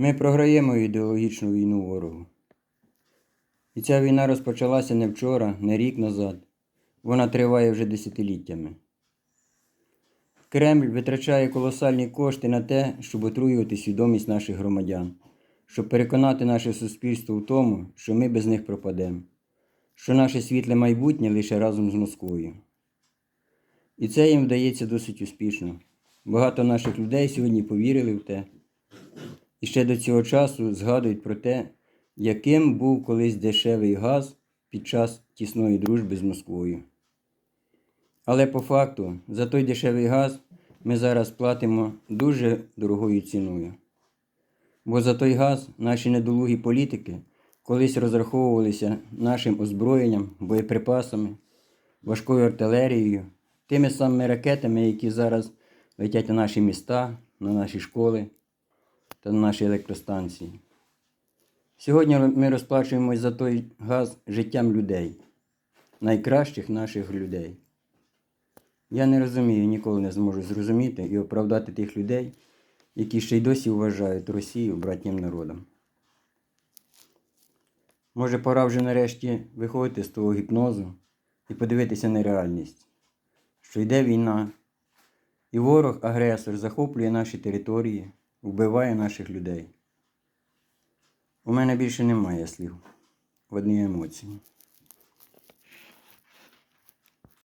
Ми програємо ідеологічну війну ворогу. І ця війна розпочалася не вчора, не рік назад. Вона триває вже десятиліттями. Кремль витрачає колосальні кошти на те, щоб отруювати свідомість наших громадян, щоб переконати наше суспільство в тому, що ми без них пропадемо, що наше світле майбутнє лише разом з Москвою. І це їм вдається досить успішно. Багато наших людей сьогодні повірили в те. І ще до цього часу згадують про те, яким був колись дешевий газ під час тісної дружби з Москвою. Але по факту за той дешевий газ ми зараз платимо дуже дорогою ціною. Бо за той газ наші недолугі політики колись розраховувалися нашим озброєнням, боєприпасами, важкою артилерією, тими самими ракетами, які зараз летять на наші міста, на наші школи та на наші електростанції. Сьогодні ми розплачуємось за той газ життям людей, найкращих наших людей. Я не розумію, ніколи не зможу зрозуміти і оправдати тих людей, які ще й досі вважають Росію братнім народом. Може, пора вже нарешті виходити з того гіпнозу і подивитися на реальність, що йде війна, і ворог, агресор, захоплює наші території, вбиває наших людей. У мене більше немає слів, одні емоції.